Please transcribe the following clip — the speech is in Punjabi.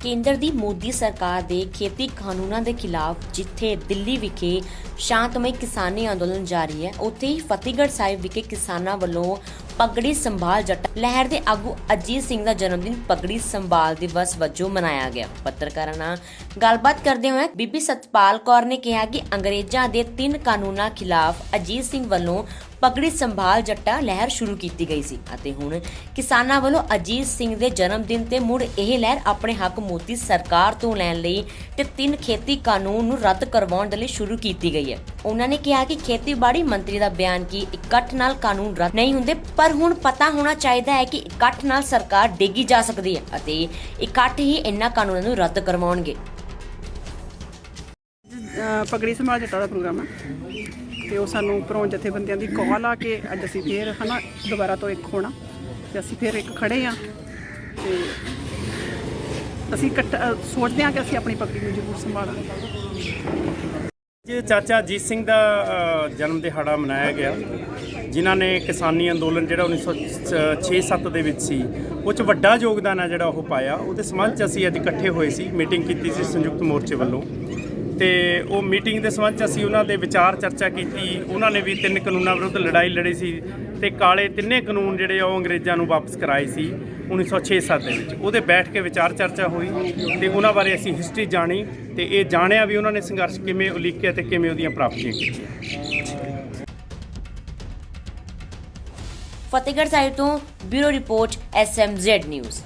ਕੇਂਦਰ ਦੀ ਮੋਦੀ ਸਰਕਾਰ ਦੇ ਖੇਤੀ ਕਾਨੂੰਨਾਂ ਦੇ ਖਿਲਾਫ ਜਿੱਥੇ ਦਿੱਲੀ ਵਿਖੇ ਸ਼ਾਂਤਮਈ ਕਿਸਾਨੀ ਅੰਦੋਲਨ ਜਾਰੀ ਹੈ, ਉੱਥੇ ਹੀ ਫਤਿਹਗੜ੍ਹ ਸਾਹਿਬ ਵਿਖੇ ਕਿਸਾਨਾਂ ਵੱਲੋਂ ਪਗੜੀ ਸੰਭਾਲ ਜੱਟ ਲਹਿਰ ਦੇ ਆਗੂ ਅਜੀਤ ਸਿੰਘ ਦਾ ਜਨਮ ਦਿਨ ਪਗੜੀ ਸੰਭਾਲ ਦਿਵਸ ਵਜੋਂ ਮਨਾਇਆ ਗਿਆ। ਪੱਤਰਕਾਰਾਂ ਨਾਲ ਗੱਲਬਾਤ ਕਰਦੇ ਹੋਏ ਬੀਬੀ ਸਤਪਾਲ ਕੌਰ ਨੇ ਕਿਹਾ ਕਿ ਅੰਗਰੇਜ਼ਾਂ ਦੇ ਤਿੰਨ ਕਾਨੂੰਨਾਂ ਖਿਲਾਫ ਅਜੀਤ ਸਿੰਘ ਵੱਲੋਂ ਪਗੜੀ ਸੰਭਾਲ ਜੱਟਾ ਲਹਿਰ ਸ਼ੁਰੂ ਕੀਤੀ ਗਈ ਸੀ ਅਤੇ ਹੁਣ ਕਿਸਾਨਾਂ ਵੱਲੋਂ ਅਜੀਤ ਸਿੰਘ ਦੇ ਜਨਮ ਦਿਨ ਤੇ ਮੁੜ ਇਹ ਲਹਿਰ ਆਪਣੇ ਹੱਕ ਮੋਦੀ ਸਰਕਾਰ ਤੋਂ ਲੈਣ ਲਈ ਤੇ ਤਿੰਨ ਖੇਤੀ ਕਾਨੂੰਨ ਨੂੰ ਰੱਦ ਕਰਵਾਉਣ ਦੇ ਲਈ ਸ਼ੁਰੂ ਕੀਤੀ ਗਈ ਹੈ। ਉਹਨਾਂ ਨੇ ਕਿਹਾ ਕਿ ਖੇਤੀਬਾੜੀ ਮੰਤਰੀ ਦਾ ਬਿਆਨ ਕਿ ਇਕੱਠ ਨਾਲ ਕਾਨੂੰਨ ਰੱਦ ਨਹੀਂ ਹੁੰਦੇ, ਪਰ ਹੁਣ ਪਤਾ ਹੋਣਾ ਚਾਹੀਦਾ ਹੈ ਕਿ ਇਕੱਠ ਨਾਲ ਸਰਕਾਰ ਡੇਗੀ ਜਾ ਸਕਦੀ ਹੈ ਅਤੇ ਇਕੱਠ ਹੀ ਇਹਨਾਂ ਕਾਨੂੰਨਾਂ ਨੂੰ ਰੱਦ ਕਰਵਾਉਣਗੇ। ਪਗੜੀ ਸੰਭਾਲ ਜੱਟਾਂ ਦਾ ਪ੍ਰੋਗਰਾਮ ਆ। ਤੇ ਉਹ ਸਾਨੂੰ ਉੱਪਰੋਂ ਜਥੇਬੰਦੀਆਂ ਦੀ ਕਾਲ ਆ ਕੇ ਅੱਜ ਅਸੀਂ ਫੇਰ ਹਨਾ ਦੁਬਾਰਾ ਤੋਂ ਇੱਕ ਹੋਣਾ। ਤੇ ਅਸੀਂ ਫੇਰ ਇੱਕ ਖੜੇ ਆ। ਤੇ ਅਸੀਂ ਇਕੱਠ ਸੋਚਦੇ ਹਾਂ ਕਿ ਅਸੀਂ ਆਪਣੀ ਪਗੜੀ ਨੂੰ ਜ਼ਰੂਰ ਸੰਭਾਲਾਂਗੇ। ਅੱਜ ਚਾਚਾ ਅਜੀਤ ਸਿੰਘ ਦਾ ਜਨਮ ਦਿਹਾੜਾ ਮਨਾਇਆ ਗਿਆ। ਜਿਨ੍ਹਾਂ ਨੇ ਕਿਸਾਨੀ ਅੰਦੋਲਨ ਜਿਹੜਾ 1906-7 ਦੇ ਵਿੱਚ ਸੀ, ਉਹ 'ਚ ਵੱਡਾ ਯੋਗਦਾਨ ਹੈ ਜਿਹੜਾ ਉਹ ਪਾਇਆ। ਉਹਦੇ ਸੰਬੰਧ 'ਚ ਅਸੀਂ ਅੱਜ ਇਕੱਠੇ ਹੋਏ ਸੀ, ਮੀਟਿੰਗ ਕੀਤੀ ਸੀ ਸੰਯੁਕਤ ਮੋਰਚੇ ਵੱਲੋਂ। ਤੇ ਉਹ ਮੀਟਿੰਗ ਦੇ ਸੰਬੰਧ 'ਚ ਅਸੀਂ ਉਹਨਾਂ ਦੇ ਵਿਚਾਰ ਚਰਚਾ ਕੀਤੀ। ਉਹਨਾਂ ਨੇ ਵੀ ਤਿੰਨ ਕਾਨੂੰਨਾਂ ਵਿਰੁੱਧ ਲੜਾਈ ਲੜੀ ਸੀ ਤੇ ਕਾਲੇ ਤਿੰਨੇ ਕਾਨੂੰਨ ਜਿਹੜੇ ਆ ਉਹ ਅੰਗਰੇਜ਼ਾਂ ਨੂੰ ਵਾਪਸ ਕਰਾਏ ਸੀ 1906-7 ਦੇ ਵਿੱਚ। ਉਹਦੇ ਬੈਠ ਕੇ ਵਿਚਾਰ ਚਰਚਾ ਹੋਈ ਤੇ ਉਹਨਾਂ ਬਾਰੇ ਅਸੀਂ ਹਿਸਟਰੀ ਜਾਣੀ ਤੇ ਇਹ ਜਾਣਿਆ ਵੀ ਉਹਨਾਂ ਨੇ ਸੰਘਰਸ਼ ਕਿਵੇਂ ਉਲੀਕਿਆ ਤੇ ਕਿਵੇਂ ਉਹਦੀਆਂ ਪ੍ਰਾਪਤੀਆਂ ਕੀਤੀਆਂ। ਫਤਿਹਗੜ੍ਹ ਸਾਹਿਬ ਤੋਂ ਬਿਊਰੋ ਰਿਪੋਰਟ ਐਸਐਮਜ਼ੈਡ ਨਿਊਜ਼।